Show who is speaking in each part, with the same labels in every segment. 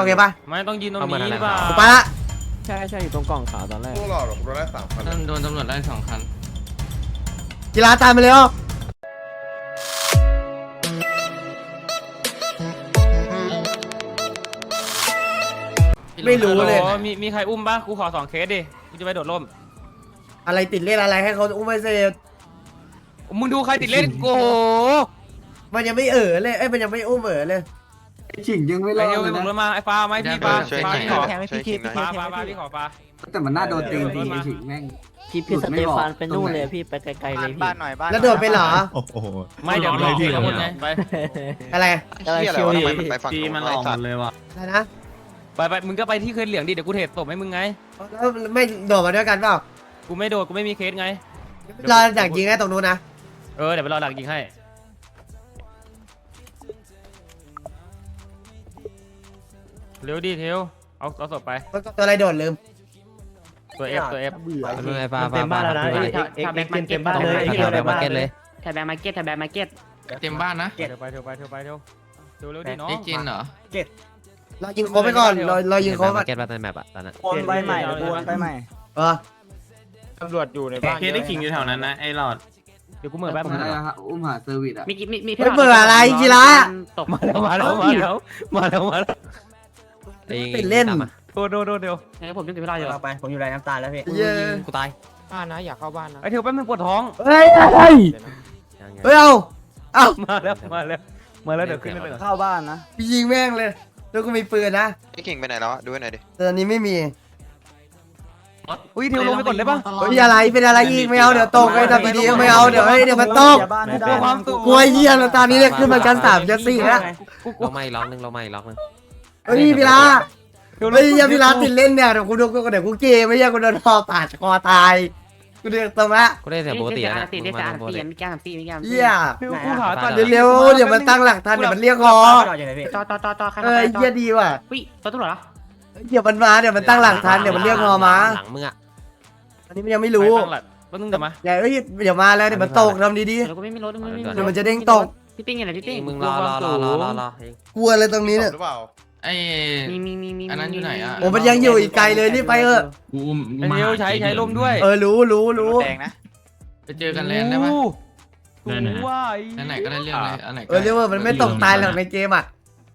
Speaker 1: โอเคปะ
Speaker 2: ไม่ต้องยืนตรง
Speaker 3: เอามา
Speaker 2: นี้
Speaker 3: ทำไม
Speaker 2: หรือเปล่า
Speaker 1: กูไปละ
Speaker 3: ใช่ใช่อยู่ตรงกล่องขาวตอนแรก
Speaker 4: พวกหลอดหรอกโดนได้สามพัน
Speaker 5: โดนตำรวจไล่สองคัน
Speaker 1: กีฬาตามไปเร็วไม่รู้เลย
Speaker 2: โอ้มีมีใครอุ้มปะกูขอสองเคสดิ กูจะไปโดดร่ม
Speaker 1: อะไรติดเล่นอะไรให้เขาอุ้มไปเสร็จ
Speaker 2: มึงดูใครติดเล่นโก
Speaker 1: มันยังไม่เออเลย เอ้ยมันยังไม่อุ้มเออเลย
Speaker 6: ฉิงยังไม่
Speaker 2: ไป
Speaker 6: รอด
Speaker 2: เร็ว
Speaker 6: เล
Speaker 2: ไป
Speaker 6: ย
Speaker 2: บุกรถ
Speaker 6: นะ
Speaker 2: มาไอ้ฟ้าไหมพี่ฟ้า
Speaker 5: ช่วย
Speaker 2: ฟ้า
Speaker 5: ยิง
Speaker 2: พี่ขอ
Speaker 5: หน่อยช่วยยิงหน่อย
Speaker 2: ฟ้าฟ้าฟ้าพี่ขอฟ้า
Speaker 6: แต่มันน่าโดนตีนทีไอ้ฉิงแม่ง
Speaker 3: พี่พี่สเตฟานไปนู่นเลยพี่ไปไกลๆเลยพี่
Speaker 7: บ้านหน่อยบ้าน
Speaker 1: แล้วโดดไปเหรอ
Speaker 8: โอ้โห
Speaker 2: ไม่เดี๋ยวรอพี่ข้างบนไงไป
Speaker 1: อะไร
Speaker 5: เฮียอะไรวะทำไมมันไปฝั่ง
Speaker 8: จี
Speaker 5: นู้
Speaker 8: มัน
Speaker 5: น
Speaker 8: หล
Speaker 5: ไอ้
Speaker 8: อกห
Speaker 5: สั
Speaker 8: ม
Speaker 5: ต
Speaker 8: ด
Speaker 5: ว์
Speaker 8: เลยว่ะ
Speaker 1: อะไรนะ
Speaker 2: ไปไปมึงก็ไปที่เคสเหลืองดิเดี๋ยวกูเทรดศพให้มึงไง
Speaker 1: แล้วไม่โดดมาด้วยกันเปล่า
Speaker 2: กูไม่โดดกูไม่มีเคสไง
Speaker 1: รอจากยิงไอ้ตรงนู้นนะ
Speaker 2: เออเดี๋ยวไปรอดักยิงให้ เร็วดิเทลเอาเอาศพไป
Speaker 1: ตัวอะไรโดดลืม
Speaker 2: ตัว F ตัว F
Speaker 3: ไอ้ฟ้า
Speaker 9: เต็มบ้านแล้วนะเอ็กเอ็กเอ็กเต็มเต็มบ้านเลย
Speaker 3: เต็มมาร์เก็ตเลย
Speaker 9: แถบแบงมาร์เก็ตแถบแบงมาร์เก็ต
Speaker 5: เต็มบ้านนะ
Speaker 2: เทลไปเทลไปเทลไปเทลเร็วเร็วดิน้อง
Speaker 5: ไอ้จินเหรอ
Speaker 1: รอยิงโค้งไปก่อนรอรอยิงโค้งก่อน
Speaker 3: มาร์เก็ตมาในแมปอะตอนนั้น
Speaker 9: โอนไปใหม่โอนไปใหม่
Speaker 1: เออ
Speaker 7: ตำรวจอยู่ในบ้าน
Speaker 8: เคสได้ขิงอยู่แถวนั้นนะไอ้หลอด
Speaker 2: เดี๋ยวกูเหมือนแป๊บ
Speaker 6: ผม
Speaker 2: นึง
Speaker 6: ได้แล้วฮะอุ้มหาเซอร์วิสอะ
Speaker 9: มีมีมี
Speaker 1: ไม่เบื่ออะไรกีฬา
Speaker 9: ตก
Speaker 2: มาแล้วมาแล้วมาแล้วมาแล้วมาแล้ว
Speaker 1: ติดเล่น
Speaker 2: โดดโดดโดดเดี๋ยว
Speaker 9: งั้นผมยังติดไม่รอดอยู่
Speaker 7: เราไป ผมอยู่ไรน้ำตาลแล้วพี่
Speaker 1: เย้
Speaker 3: กูตาย
Speaker 7: บ้านนะอยากเข้าบ้านนะ
Speaker 2: ไอ้เทลแป๊บนึงปวดท้อง
Speaker 1: เฮ้ยเฮ้ยเฮ้ยเอาเอา
Speaker 2: มาแล้วมาแล้วมาแล้วเดี๋ยวขึ้นไปเลย
Speaker 9: เข้าบ้านนะ
Speaker 1: ยิงแม่งเลยแล้วก็มีปืนนะ
Speaker 5: ไอ้กิ่งไปไหนแล้วอะดูให้หน่อยดิ
Speaker 1: แต่ตอนนี้ไม่มี
Speaker 2: อุ้ยเทลลงไปก่อนได้ปะ
Speaker 1: เฮ้ยอะไรเป็นอะไรอีกไม่เอาเดี๋ยวตกไอ้ทำดีๆไม่เอาเดี๋ยวเฮ้ยเดี๋ยวมันตก
Speaker 9: บ้านไม่ได้
Speaker 2: กลัวความสุข
Speaker 1: กลัวเยี่ยแล้วตอนนี้เนี่ยขึ้นมาชั้นสามชั้นสี่แล้ว
Speaker 3: เราไม่ล็อกนึงเราไม่ล็อกนึง
Speaker 1: เฮ้ยพี่ลาเฮ้ยอย่าพี่ลาติดเล่นเนี่ยเดี๋ยวกูดูกูเดี๋ยวกูเกมไม่ใช่กูโดนคอปาดคอตายกูเดือดตรงละ
Speaker 3: กูได้เสียงปกติ
Speaker 9: นะ
Speaker 3: นะ
Speaker 9: ตีได้
Speaker 3: มา
Speaker 9: สาม
Speaker 3: ปก
Speaker 9: ตี
Speaker 3: ติ
Speaker 9: มีแก้มตีมีแก้ม
Speaker 1: เยี่ย
Speaker 2: เทลกูขาตัด
Speaker 1: เร็วๆเดี๋ยวมันตั้งหลักทันเดี๋ยวมันเรียกคอ
Speaker 7: จอดอยู่ไหนพี่
Speaker 9: จอจอจอจอใคร
Speaker 1: เออเยี่ยดีว่ะ
Speaker 9: อุ้ยรถตำรวจเหรอ
Speaker 1: เดี๋ยวมันมาเดี๋ยวมันตั้งหลักทันเดี๋ยวมันเรียกคอมา
Speaker 3: หลังมึงอะ
Speaker 1: อันนี้มันยังไม่รู้
Speaker 2: ตั้งหลักแป๊บนึงเดี๋ยวมา
Speaker 1: อย่าเฮ้ยเดี๋ยวมาแล้วเดี๋ยวมันตกทำดี
Speaker 9: เดี๋ยวกูไม่มีรถไม่มี
Speaker 1: ๆเดี๋ยวมันจะเด้งตก
Speaker 9: พี่ติ้งอะไรพี่ติ้ง
Speaker 3: มึงรอรอรอรอรอรอเอง
Speaker 1: กลัวเลยตรงนี้เนี่ย
Speaker 4: หรือเปล่า
Speaker 5: ไอ้
Speaker 9: มีมีมีมี
Speaker 5: อันนั้นอยู่ไหนอะ
Speaker 1: โอ้มันยังอยู่อีกไกลเลยนี่ไปเถอะ
Speaker 8: กูอุ้ม
Speaker 2: ไอ้เทลใช้ใช้ร่มด้วย
Speaker 1: เออรู้รู้รู้
Speaker 7: แดงนะ
Speaker 5: ไปเจอกันแลนด์ได้ปะ
Speaker 2: กูว่าไอ้
Speaker 5: อันไหนก็ได้เรื่องเลยอันไหนก็
Speaker 1: เออเรียกว่ามันไม่ตกตายหรอกในเกมอะ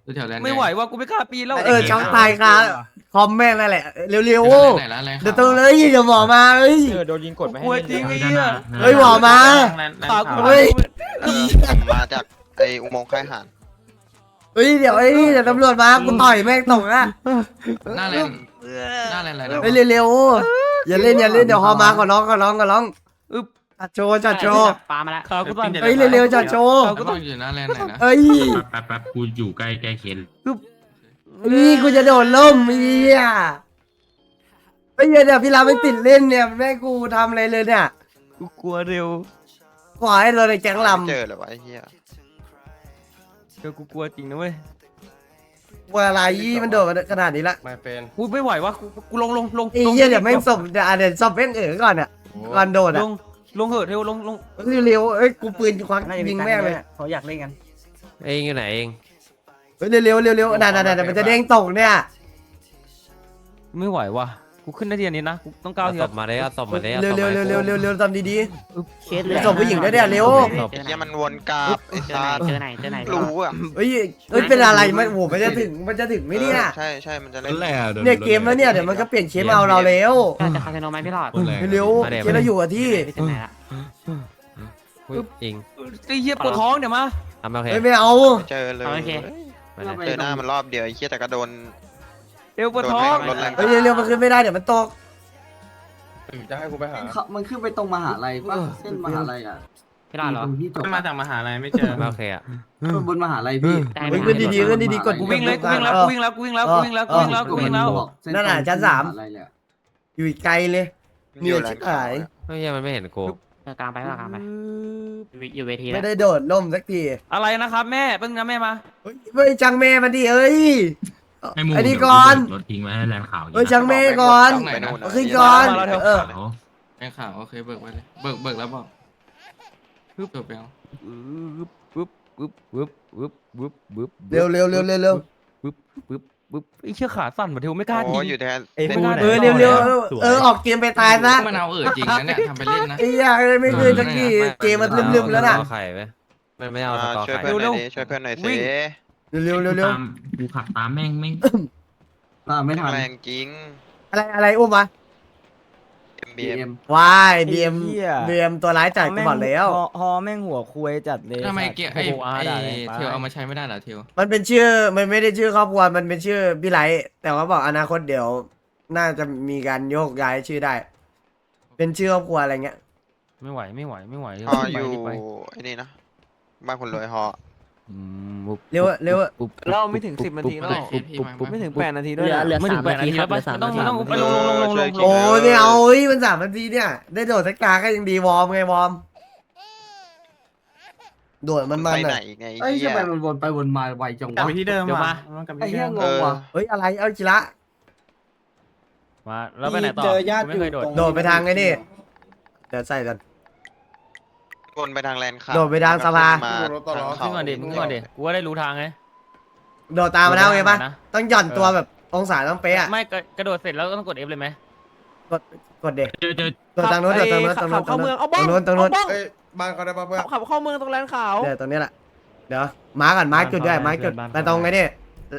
Speaker 5: ดูแถวแลนด์
Speaker 2: ไม่ไหวว่ากูไม่กล้าปีนแล้ว
Speaker 1: เออช็อกตายคาคอมแม่งนั่นแหละเร็ว
Speaker 5: เดี๋ยว
Speaker 1: ๆ
Speaker 5: ไหนละอะไร
Speaker 1: เดี๋ยวตรงเลยเดี๋ยวหมอมาเอ้ย
Speaker 7: เออโดนยิงกดไม่
Speaker 2: ก
Speaker 7: ให้
Speaker 2: ลัว
Speaker 7: เล่น
Speaker 2: จริง
Speaker 7: เล
Speaker 2: ไอ้
Speaker 7: ย
Speaker 2: เหี้ย
Speaker 1: เฮ้ยหมอมา
Speaker 2: ขากู
Speaker 1: เฮ้ย
Speaker 5: ผมมาจากไอ้อุโมงค์ค่ายทหาร
Speaker 1: เฮ้ยเดี๋ยวไอ้นี่เดี๋ยวตำรวจมากูต่อยแม่งตกนะ
Speaker 5: หน้าแลนด์หน้าแลนด์อะไรนะ
Speaker 1: เฮ้ยเร็วๆอย่าเล่นอย่าเล่นเดี๋ยวฮอมาก่อนร้องก่อนร้องก่อนร้อง
Speaker 2: อึ๊บ
Speaker 1: จัดโชว์จัดโชว์
Speaker 9: ปลามาแล้ว
Speaker 2: ขากูตัน
Speaker 1: เฮ้ยเร็วๆจัดโชว์
Speaker 2: ขา
Speaker 5: ก็
Speaker 2: กู
Speaker 5: ต้
Speaker 2: ตั
Speaker 5: อนงอยู่หน้าแลนด์ไหนนะ
Speaker 1: เอ้ย
Speaker 8: แป๊บแป๊บกูอยู่ใกล้ใกล้เคน
Speaker 1: นี่กูจะโดดล่มมีอะเฮ้ยเดี๋ยวพี่ลาไม่ติดเล่นเนี่ยแม่งกูทำอะไรเลยเนี่ย
Speaker 2: กูกลัวเร็ว
Speaker 1: ขอให้เราในแก๊งล
Speaker 5: ไม่เจอเลยวะไอ้เหี้ย
Speaker 2: เดี๋ยวกูกลัวจริงนะเว้ยำ
Speaker 1: ว่าอะไรมันโดดมาขนาดนี้ละ
Speaker 4: ไม่เป็น
Speaker 2: กูไม่ไหววะกูกูลงลงลง
Speaker 1: ไอ้เหี้ยเดี๋ยวแม่งศพเดี๋ยวอะเดี๋ยวศพแม่งเอ๋อก่อนอะก่อนโดด
Speaker 2: ล
Speaker 1: อะ
Speaker 2: งลงเหอะเทลลงลง
Speaker 1: เร็วๆเอ้ยกูปืนควัก
Speaker 7: น่าจะมี
Speaker 1: ยิง
Speaker 7: การ
Speaker 1: แม่งเลย
Speaker 7: เขาอยากเล่นกัน
Speaker 3: เองอยู่ไหนเอง
Speaker 1: เฮ้ยเร็วๆเร็วๆน่ะๆๆมันจะเด้งตกเนี่ย
Speaker 2: ไม่ไหววะ กูขึ้นได้ทีอันนี้นะกูต้องก้าว
Speaker 3: เอา
Speaker 2: ที
Speaker 3: ศ
Speaker 2: ละ
Speaker 3: พมาเลยเอาศพมาเลย
Speaker 1: เร็วๆเร็วๆเร็วๆเร็วๆทำดี
Speaker 9: เคสเลย
Speaker 1: ๆศพผู้หญิงด้วยเนี่ยเร็ว
Speaker 5: ไอ้เหี้ยมันวนกราบไอ้
Speaker 9: เจอไหน
Speaker 5: ซาด
Speaker 9: เจอไหนเจอไหน
Speaker 5: รู้อะ
Speaker 1: เฮ้ยเฮ้ยเป็นอะไรมันโอ้โหมันจะถึงมันจะถึงไหมเนี่ย
Speaker 5: ใช่ใช่มันจะเล่
Speaker 8: ร
Speaker 5: น
Speaker 8: ถแร่ดิ
Speaker 1: เนี่ยเกมแล้วเนี่ยเดี๋ยวมันก็เปลี่ยนเชมเอาเราแล้ว
Speaker 9: จะคาสิโนไหมพี่หลอด
Speaker 8: รถแร่
Speaker 1: เร็วๆเกมเราอยู่กับที่
Speaker 9: พี่เจอไหนละ
Speaker 3: เอง
Speaker 2: ไอ้เหี้ยปวดท้องเดี๋ยวมา
Speaker 3: ทำโอเค
Speaker 1: เฮ้ยไม่เอา
Speaker 5: ไม่เจอเลย
Speaker 9: โอเค
Speaker 3: มาเลย
Speaker 5: เจอหน้ามันรอบเดียวไอ้เหี้ยแต่ก็โดน
Speaker 2: เร็วปวด
Speaker 5: โดน
Speaker 2: ท้อ
Speaker 5: แม่
Speaker 2: ง
Speaker 5: งรถแรง
Speaker 1: เฮ้ยเร็วๆมันขึ้นไม่ได้เดี๋ยวมันตก
Speaker 4: จะให้กูไปหา
Speaker 6: เขามันขึ้นไปตรงมหาลัยป่ะเส้นมหาลัยอะ
Speaker 9: พี่หลอดเหรอ
Speaker 6: ตรงที่จบ
Speaker 8: มาจากมหาลัยไม่เจอ
Speaker 3: มาโอเคอะ
Speaker 6: บนมหาลัยพี่
Speaker 9: ได้
Speaker 1: เฮ้ยขึ้นดีๆขึ้นดีๆกด
Speaker 2: กูวิ่งเลยกูวิ่งแล้วกูวิ่งแล้วกูวิ่งแล้วกูวิ่งแล้วกูวิ่งแล้วกูวิ่งแล้ว
Speaker 1: นั่นน่ะชั้นสาม
Speaker 6: อะไรเลยอะ
Speaker 1: อยู่อีกไกลเลยมีอาชิบหาย
Speaker 3: ไม่ใช่มันไม่เห็นกู
Speaker 9: เออกลางไปกลางไปอยู่เวทีแล้
Speaker 1: ไม่
Speaker 9: ว
Speaker 1: ได้โดดล่มสักที
Speaker 2: อะไรนะครับ แม่เพิ่งนะแม่มา
Speaker 1: เฮ้ยเฮ้ยจังแม่มันดิเอ้ย
Speaker 8: ให้หมู
Speaker 1: ไอ้นี่ก่อน
Speaker 8: รถทิ้งไว้ให้แลนด์ขาว
Speaker 1: เฮ้ยจังแม่ก่อน
Speaker 5: ไปนู่น
Speaker 1: เอาขึ้นก่อน เออ
Speaker 8: เขา
Speaker 5: แม่ข่าวโอเคเบิกไว้เลย เบิกเบิกแล้วบอกปึ๊บจบแล้ว
Speaker 2: ปึ๊บปึ๊บปึ๊บปึ๊บปึ๊บปึ๊บ
Speaker 1: เร็วเร็วเร็วเร็วเร็ว
Speaker 2: ปึ๊บปึ๊บปึ๊บไอ้เชี่ยขาสั่นมาเทวไม่กล้า
Speaker 10: โอ้
Speaker 2: ยิง
Speaker 10: อยู่แทน
Speaker 7: ไอ้
Speaker 10: เส้น
Speaker 7: พูด
Speaker 1: เออเร็วเร็วๆเออเออออกเกมไปตายซะ
Speaker 5: มันเอาเออจริงนะเนี่ยทำไปเล่นนะ
Speaker 1: ไอ้เหี้ยไม่เคยสักทีเกมมันลืมๆแล้วน่ะ
Speaker 3: สกอร์ไข่ไหมไม่ไม่เอาส
Speaker 10: อ่าก
Speaker 3: อร์
Speaker 10: ช่วย
Speaker 3: ไข่
Speaker 10: เพื่อนหน่อยดิช่วยเพื่อนหน่อยสิ
Speaker 1: เร็วๆเร็วๆเร็ว
Speaker 8: ตามกูขับตามแม่งแม่ง
Speaker 6: อ่าไม่ทัน
Speaker 10: แรงจริง
Speaker 1: ๆอะไรอะไรอุ้มวะ
Speaker 10: MBM
Speaker 6: BM
Speaker 1: วายบีเอ็มบีเอ็มตัวร้ายจัดกูบอกแล้ว
Speaker 7: ฮอแม่งหัวคุยจัดเลย
Speaker 5: ทำไมเกียร์ไอ้
Speaker 2: โอ้โหอาร์
Speaker 5: ไอ้
Speaker 2: ด่าเลย
Speaker 5: เทลเอามาใช้ไม่ได้เหรอเทล
Speaker 1: มันเป็นชื่อมันไม่ได้ชื่อครอบครัวมันเป็นชื่อพี่ไลท์แต่ว่าบอกอนาคตเดี๋ยว น่าจะมีการโยกย้ายชื่อได้ เป็นชื่อครอบครัวอะไรเงี้ย
Speaker 2: ไม่ไหวไม่ไหวไม่ไหว
Speaker 10: ฮอ
Speaker 2: ไป
Speaker 10: อยู่
Speaker 2: รีบไป
Speaker 10: ไอ้นี่นะบ้านคนรวยฮอ
Speaker 2: อืมปุ๊บ
Speaker 1: เร็วอะเร็วอะ
Speaker 2: ปุ๊บ
Speaker 7: เราไม่ถึง10นาที
Speaker 2: ปุ๊บ
Speaker 7: แล้ว
Speaker 2: ปุ๊บปุ๊บปุ๊บ
Speaker 7: ไม่ถึงแปดนาที
Speaker 9: เห
Speaker 7: ด้วย
Speaker 9: ลือ
Speaker 7: นะ
Speaker 9: เหลือ
Speaker 2: ไม่ถึ
Speaker 9: สางม
Speaker 2: แปด
Speaker 9: นา
Speaker 2: นา
Speaker 9: ที
Speaker 2: ที
Speaker 9: ครั
Speaker 2: แล้
Speaker 9: บ
Speaker 2: ว
Speaker 9: เหลือสาม
Speaker 2: ต้อ
Speaker 9: นางที
Speaker 2: ต้องไปลงลงลงลงลงลง
Speaker 1: โอ้ยไม่เอาเฮ้ยมันสามนาทีเนี่ย ได้โดดสักกาก็ยังดีวอร์มไงวอร์มโดดมันมัน
Speaker 10: ไปไหน
Speaker 1: อะ
Speaker 10: ไง
Speaker 6: เอ้ย
Speaker 10: เหี้
Speaker 6: ทำ
Speaker 10: ย
Speaker 6: ไมมันวนไปวนมาไวจัง
Speaker 7: กลับ
Speaker 6: วะ
Speaker 7: ไปที่เดิม
Speaker 2: เดี๋ยวมา
Speaker 6: ไอ้เหี้ยง
Speaker 10: เองอ
Speaker 6: ว่ะ
Speaker 1: เฮ้ยอะไรเอาจิระ
Speaker 2: มาแล้วไปไหนต่อ
Speaker 7: เจอญาติ
Speaker 2: กูไม่เคยโดด
Speaker 1: โดดไปทางไงนี่เดี๋ยวใส่กัน
Speaker 10: วนไปทางแลนด์คา
Speaker 1: โดดไปทางสภา
Speaker 10: มา
Speaker 2: ขึ้นก่อนดิมึงขึ้นก่อนดิกูว่าได้รู้ทางไง
Speaker 1: โดดตามมาแล้วไงปะ
Speaker 2: นะ
Speaker 1: ต้องหย่อนตัวแบบองศาต้องเป๊ะอะ
Speaker 2: ไม่กระกระโดดเสร็จแล้วต้องกด F เลยไหม
Speaker 1: กดกดเด็ก
Speaker 8: เจอเจอ
Speaker 1: โดดทางโน้นโดดทางโน้นทางโน้นทางโน้นทางโน้นทางโน้น
Speaker 4: เอ้ยบ้านเขาได้ปะเพื่อน
Speaker 7: ขับเข้าเมืองตรงแลนขาว
Speaker 1: เดี๋ยวตรงนี้แหละเดี๋ยวมาร์กก่อนมาร์กจุดด้วยมาร์กจุดไปตรงไงนี่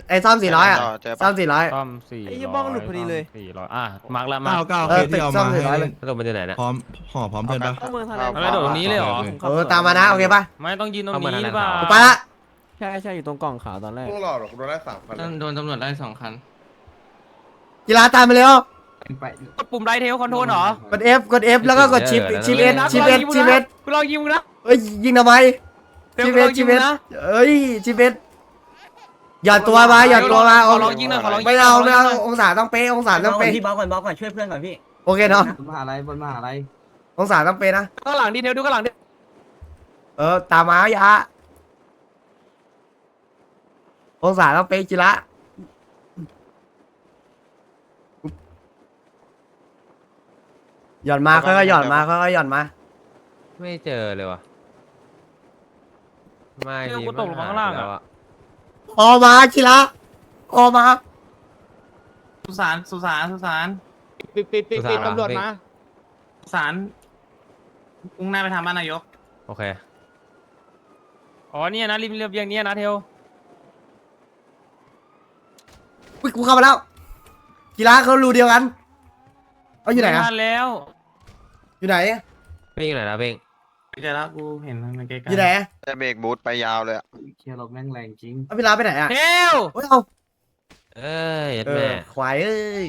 Speaker 1: ไอ้ซ่อมสี่ร้อยอะ
Speaker 10: เจอ
Speaker 1: ซ่อ
Speaker 10: ปะ
Speaker 1: มสี่ร้อย
Speaker 2: ซ่อมสี่
Speaker 7: ไอ้ยี่บ้องหลุดพอดีเลย
Speaker 2: สี่ร้อยอะมาร์กแล้วมา
Speaker 11: เก้าเก้า
Speaker 1: เอ
Speaker 11: เค
Speaker 1: อ
Speaker 11: ที่เอา
Speaker 1: ซ่อม
Speaker 11: มา
Speaker 1: สี่ร้อย
Speaker 11: ให้
Speaker 1: เลย
Speaker 3: แล้วลงไปที่ไหนเนี่ย
Speaker 11: พร้อมห่อพร้อมเพื่อนปะ
Speaker 7: เข้าเมืองทางแลน
Speaker 2: แล้วโดดตรงนี้เลยเหรอ
Speaker 1: เออตามมานะโอเคปะ
Speaker 2: ไม่ต้องยืนตรง
Speaker 3: เข้ามา
Speaker 2: นี้
Speaker 3: นั่น
Speaker 2: หรือเปล่า
Speaker 3: น่ะ
Speaker 1: กูไปละ
Speaker 7: ใช่ใช่อยู่ตรงกล่องขาวตอนแรก
Speaker 4: พวกหลอดหรอกโดนได้สามคันเลย
Speaker 5: โดนตำรวจไล่สองคัน
Speaker 1: กีฬาตามมาเร็ว
Speaker 6: ไป
Speaker 2: กดปุ่มไรเทลคอนโทรลเหรอก
Speaker 1: ด F กด F แล้วก็กดชิปชิปเอสชิปเอสชิปเอส
Speaker 2: กูลองยิงมึงนะ
Speaker 1: เอ้ยยิงทำไม
Speaker 2: เทล
Speaker 1: ชิป
Speaker 2: กู
Speaker 1: เอ
Speaker 2: ล
Speaker 1: ส
Speaker 2: องยิ
Speaker 1: ชิ
Speaker 2: ง
Speaker 1: ป
Speaker 2: มึ
Speaker 1: เองส
Speaker 2: นะ
Speaker 1: เอ้ยชิปเอส หย่อนตัวมาหย่อนตัวมา
Speaker 2: ขอลองยิงหน่อยขอลองยิง
Speaker 1: ไม่เอาไม่เอาองศาต้องเป๊ะองศาต้องเป๊ะ
Speaker 7: พี่บล็อกก่อนบล็อกก่อนช่วยเพื่อนก่อนพี่
Speaker 1: โอเคเนาะ
Speaker 6: บนมหาลัยบนมหาลัย
Speaker 1: องศาต้องเป๊ะนะ
Speaker 2: ข้างหลังดีเทลดูข้างหลังดิ
Speaker 1: เออตามมาอย่าองศาต้องเป๊ะจิระหย่อนมาค่อยๆหย่อนมาค่อยๆหย่อนมา
Speaker 3: ไม่เจอเลยว่ะไม่
Speaker 2: เทล
Speaker 3: ดี
Speaker 2: กูตกลงมาข้างล่าง
Speaker 3: แล้ว
Speaker 2: อะ
Speaker 1: ออกมาจิระออกมา
Speaker 5: สุสานสุสานสุสาน
Speaker 7: ปิดปิดปิดปิดตำรวจมา
Speaker 5: สุสานมุ่งหน้าไปทางบ้านนายก
Speaker 3: โอเค
Speaker 2: อ๋อเนี่ยนะริมเรียบเรียงเนี่ยนะเทล
Speaker 1: อุ๊ยกูเข้ามาแล้วจิระเขารูเดียวกัน เอาอยู่ไหน
Speaker 2: ม่
Speaker 1: อะ
Speaker 2: ทันแล้ว
Speaker 1: อยู่ไหน
Speaker 3: เพ่งไหนนะเพ่ง
Speaker 5: เจอแล้วกูเห็นมันไกลๆ
Speaker 1: อยู่ไหน
Speaker 10: จะเบรกบูทไปยาวเลยอะ
Speaker 6: เคลียร์รถแม่งแรงจริง
Speaker 1: เอาเวลาไปไหนอะ
Speaker 2: เทล
Speaker 1: โอ้ยเอา
Speaker 3: เอ้ยยัด
Speaker 1: เอ
Speaker 3: แม่
Speaker 1: อควายเอ้ย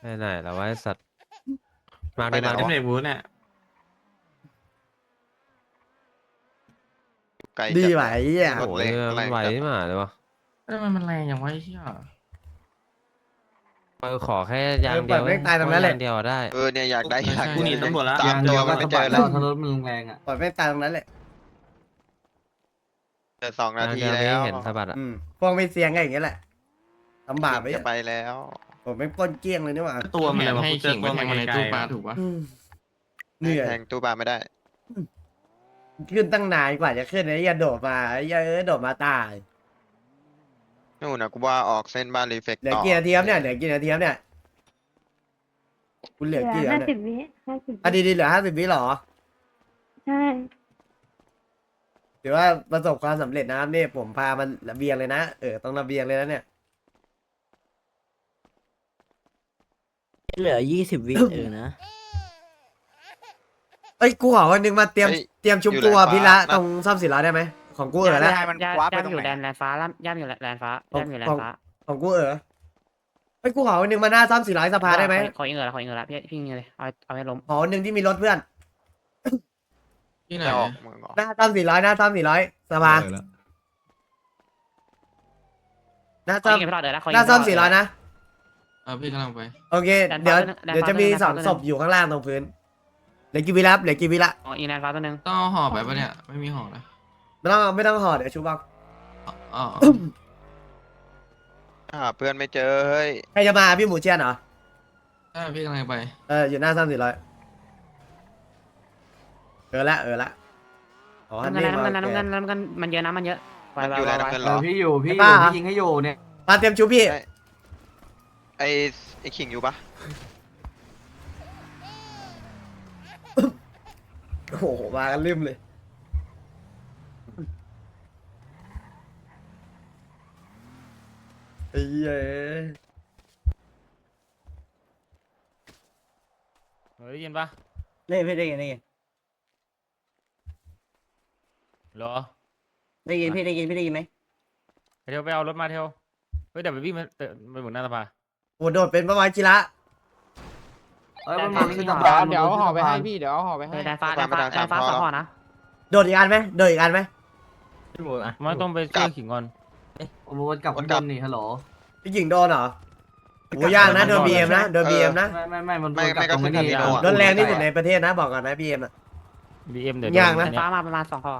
Speaker 3: ไปไหนแล้ววะไอ้สัตว์มา
Speaker 10: ไป
Speaker 3: ดิ
Speaker 10: ไหน
Speaker 3: มา
Speaker 10: วะ
Speaker 3: ดิ
Speaker 5: เบรกบูธเนี่ย
Speaker 10: ไกล
Speaker 1: ดี
Speaker 10: จัด
Speaker 1: ไหวอะ
Speaker 10: รถ
Speaker 3: โอ้
Speaker 10: เล็
Speaker 3: ย
Speaker 10: ก
Speaker 3: มันไหวที่มาเลยวะ
Speaker 5: ทำไมมันแรงอย่างวะไอ้เหี้ย
Speaker 3: เออขอแค่ยาง
Speaker 1: เออ
Speaker 3: เดียว
Speaker 1: ปล่อยแม่งตายตรงนั้นแหละ
Speaker 3: ขอยางเดียวได้
Speaker 10: เออเนี่ยอยากได้อยาก
Speaker 5: กูหนีตำรวจแล้ว
Speaker 10: ตามตัวมันไม่เจอ
Speaker 6: แล้
Speaker 10: แล้วว
Speaker 6: ถ้ารถมันแรงอะ
Speaker 1: ปล่อยแม่งตายตรงนั้นแหละ
Speaker 10: เจอสองนาา
Speaker 3: ง
Speaker 10: ที
Speaker 3: เดียว
Speaker 10: แล้
Speaker 3: ไม่
Speaker 10: ว
Speaker 3: เห็นสะบัดอะ
Speaker 1: อืมพวกไม่เสียงก็อย่างเงี้ยแหละลำบากไป
Speaker 10: จะ
Speaker 1: อะ
Speaker 10: ไปแล้ว
Speaker 1: ผมไม่งปล้นเกลี้ยงเลยนี่หว่า
Speaker 5: ตัวมันเลยว่า
Speaker 8: ให้
Speaker 5: กูเจอ
Speaker 8: ขิง
Speaker 5: ตัว
Speaker 8: ไว้
Speaker 5: มัน
Speaker 8: แทง
Speaker 5: ใน
Speaker 8: ไกลๆ
Speaker 5: ตู้ปลา
Speaker 8: อะ
Speaker 5: ถูกปะ
Speaker 1: อืมเหนื่อย
Speaker 10: แทงตู้ปลาไม่ได้
Speaker 1: ขึ้นตั้งนานกว่าจะขึ้นไอ้ยาโดดมาไอ้ยาเออโดดมาตาย
Speaker 10: นู่นนะกูว่าออกเส้นบ้านรีเฟก
Speaker 1: เหลือ
Speaker 10: ต่อ
Speaker 1: กี่นาทีครับเนี่ยเหลือกี่นาทีครับเนี่ยคุณเหลือกี่ครับ
Speaker 12: ห้า
Speaker 1: เนี่ย
Speaker 12: สิบวิห้าสิบ
Speaker 1: อะดีๆเหลือห้าสิบวิเหรอ
Speaker 12: ใช่
Speaker 1: ถือว่าประสบความสำเร็จนะครับนี่ผมพามันระเบียงเลยนะเออต้องระเบียงเลยนะเนี่ย
Speaker 9: เหลือยี่สิบวิเออนะ
Speaker 1: เอ้ยกูขอคนหนึงมาเตรียม
Speaker 10: เฮ้ย
Speaker 1: เตรียมชุบ
Speaker 10: อยู่
Speaker 1: ตัว
Speaker 10: แลนด์ฟ้า
Speaker 1: พิละ
Speaker 10: นะ
Speaker 1: ตรงซ่อมสีล้อได้ไหม ของกูเออแล้ว
Speaker 7: มัน
Speaker 9: ย่า
Speaker 7: ว้าไป
Speaker 9: ย่าม
Speaker 7: ตรง
Speaker 9: อยู่
Speaker 7: ไห
Speaker 9: แด
Speaker 7: น
Speaker 9: นแลนฟ้าย่ามย่ามอยู่แลนฟ้าย่ามอยู่แลนฟ้า
Speaker 1: ของกูเออเอ้ยกูขอคนหนึงมาหน้าซ่อมสีล้อสภาได้ไหม
Speaker 9: ขอยิงเออแล้วขอยิงเออแล้วพี่พี่ยิงเลยเอาเอาให้ล้ม
Speaker 1: ขอคนหนึ่งที่มีรถเพื่อน
Speaker 5: ที่ไหน
Speaker 10: จะออกเมืองเหรอ
Speaker 1: หน้าซ่อมสี่ร้อยหน้าซ่อมสี่ร้อยสภา
Speaker 11: เออแล้ว
Speaker 1: หน้า
Speaker 9: ขอ
Speaker 1: ซ่อม
Speaker 9: ยิงพี่รอดเออแล้วขอยิง
Speaker 1: หน้าซ่อม
Speaker 9: พี่
Speaker 1: สี่
Speaker 9: ร
Speaker 1: ร้
Speaker 9: อ
Speaker 1: อ
Speaker 9: ด
Speaker 1: ยนะ
Speaker 5: เออพี่กำลังไป
Speaker 1: โอเค
Speaker 9: แลนฟ้า
Speaker 1: เดี๋ยว
Speaker 9: แลนฟ้า
Speaker 1: เดี๋ยวจะมี
Speaker 9: แลนฟ้า
Speaker 1: สอง
Speaker 9: แลนฟ้า
Speaker 1: ศพอยู่ข้างล่างตรงพื้นเหลือกี่วิแล้วเหลือกี่วิละ
Speaker 9: อ๋อยิงแลนฟ้าตัวหนึง
Speaker 5: ต้องเอาห่อไปปะเนี่ย ไม่มีห่อนะ
Speaker 1: ไม่ต้องไม่ต้องห่อเดี๋ยวชูบัง
Speaker 5: อ๋อ
Speaker 10: หาเพื่อนไม่เจอเฮ้ย
Speaker 1: ใครจะมาพี่หมูเชียนเหรอ
Speaker 5: ใช่พี่กำลังไป
Speaker 1: เอออยู่หน้าซ่อมสี่ร้อยเออละเออละอ๋อ
Speaker 9: น้ำเงิน
Speaker 1: นี่
Speaker 9: น้ำเงิน
Speaker 1: มา
Speaker 9: น้ำเงินน้ำเงินมันเยอะนะมันเยอะไปไป
Speaker 10: อยู่
Speaker 9: ไป
Speaker 10: ไหน
Speaker 9: ไป
Speaker 10: น้ำเงิน
Speaker 6: เอ
Speaker 10: เหรอ
Speaker 6: อพี่อยู่พี่อ
Speaker 1: บ้า
Speaker 6: ยู่
Speaker 1: เหรอ
Speaker 6: พี่ยิงให้อยู่เนี่ย
Speaker 1: มาเตรียมชูพี่
Speaker 10: ได้ ไอไอขิงอยู่ปะ
Speaker 1: โอ้โหมากันลืมเลย ไอ้เหี้ย
Speaker 2: เฮ้ยได้ยินปะ
Speaker 9: ได้ยินพี่ได้ยินได้ยิน
Speaker 2: เหรอ
Speaker 9: ได้ยินพี่ได้ยินพี่ได้ยินไหม
Speaker 2: ไอเทวไปเอารถมาเทวเฮ้ยเดี๋ยวไปวิ่งมาเตะไปหมุนหน้าสภา
Speaker 1: โหโดดเป็นประมาณกีฬา
Speaker 6: เอ้ยมันมาขึ้นสะ
Speaker 7: เดี๋ยว
Speaker 6: พาน
Speaker 7: เดี๋ยวเอาห่อไปให้
Speaker 6: มัน
Speaker 7: พี่เดี๋ยวเอาห่อไปให้
Speaker 10: ได้ฟ้าได้ฟ้าได้ฟ้าสองข้อนะ
Speaker 1: โดดอีกอันไหมโดดอีกอันไหม
Speaker 9: พี่หมูอะ
Speaker 2: มันต้องไปช่วยขิงก่อน
Speaker 6: ผมวนกลับข้างบนนี่ฮัลโหล
Speaker 1: พี่หญิงโดนเหรอโหยากนะโดนบีเอ็มนะโดนบีเอ็มนะ
Speaker 6: ไม่ไม่ไม่มันว
Speaker 10: ไม่
Speaker 6: นกลั
Speaker 10: ไม่
Speaker 6: บ
Speaker 10: ก็
Speaker 6: ตรง
Speaker 10: ขึ้น
Speaker 6: นี้
Speaker 10: คาสิโนอะ
Speaker 1: โดนแรงที่สุดในประเทศนะบอกก่อนนะบีเอ็มอะ
Speaker 2: บีเอ็มเดี๋ยวยา
Speaker 1: กนะ
Speaker 2: โด
Speaker 9: ฟ้ามาประมาณสองห่อ